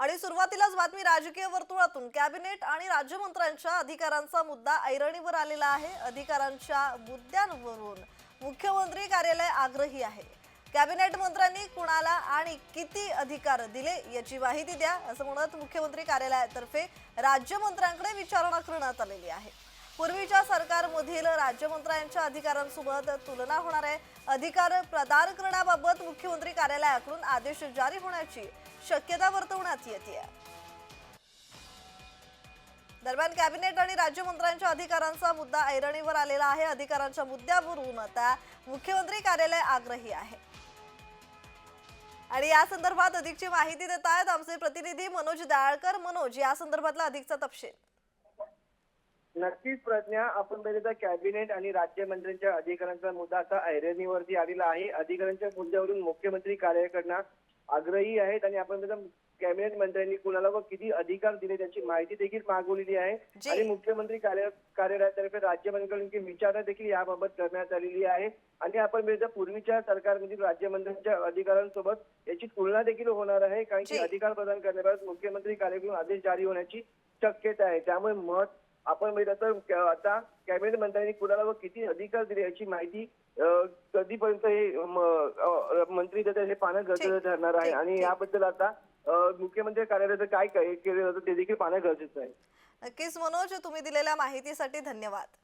आणि सुरुवातीलाच बातमी राजकीय वर्तुळातून. कॅबिनेट आणि राज्यमंत्र्यांच्या अधिकारांचा मुद्दा ऐरणीवर आलेला आहे. अधिकारांच्या मुद्द्यांवरून मुख्यमंत्री कार्यालय आग्रही आहे. कॅबिनेट मंत्र्यांनी कुणाला आणि किती अधिकार दिले याची माहिती द्या असं म्हणत मुख्यमंत्री कार्यालयातर्फे राज्यमंत्र्यांकडे विचारणा करण्यात आलेली आहे. पूर्वीच्या सरकारमधील राज्यमंत्र्यांच्या अधिकारांसोबत तुलना होणार आहे. अधिकार प्रदान करण्याबाबत मुख्यमंत्री कार्यालयाकडून आदेश जारी होण्याची शक्यता वर्तवण्यात येते. दरम्यान कॅबिनेट आणि राज्यमंत्र्यांच्या अधिकारांचा मुद्दा ऐरणीवर आलेला आहे. अधिकारांच्या मुद्द्यावरून आता मुख्यमंत्री कार्यालय आग्रही आहे. आणि या संदर्भात अधिकची माहिती देत आहेत आमचे प्रतिनिधी मनोज दाळकर. मनोज या संदर्भातला अधिकचा तपशील. नक्कीच प्रज्ञा आपण बघितलं कॅबिनेट आणि राज्यमंत्र्यांच्या अधिकारांचा मुद्दा आता ऐरणीवरती आलेला आहे. अधिकारांच्या मुद्द्यावरून मुख्यमंत्री कार्यालयाकडनं आग्रही आहेत आणि आपण बघितलं कॅबिनेट मंत्र्यांनी कुणाला व किती अधिकार दिले त्याची माहिती देखील मागवलेली आहे. आणि मुख्यमंत्री कार्य कार्यालयातर्फे राज्यमंत्र्यांची विचारणा देखील याबाबत करण्यात आलेली आहे. आणि आपण बघितलं पूर्वीच्या सरकारमधील राज्यमंत्र्यांच्या अधिकारांसोबत याची तुलना देखील होणार आहे. कारण की. अधिकार प्रदान करण्याबाबत मुख्यमंत्री कार्यालयाकडून आदेश जारी होण्याची शक्यता आहे. त्यामुळे मत आपण बघितलं तर आता कॅबिनेट मंत्र्यांनी कुणाला व किती अधिकार दिले याची माहिती कधीपर्यंत हे मंत्री देतात हे पाहणं गरजेचं ठरणार आहे. आणि. याबद्दल आता मुख्यमंत्री कार्यालयाचं काय काय केलं जातं ते देखील पाहणं गरजेचं आहे. नक्कीच मनोज तुम्ही दिलेल्या माहितीसाठी धन्यवाद.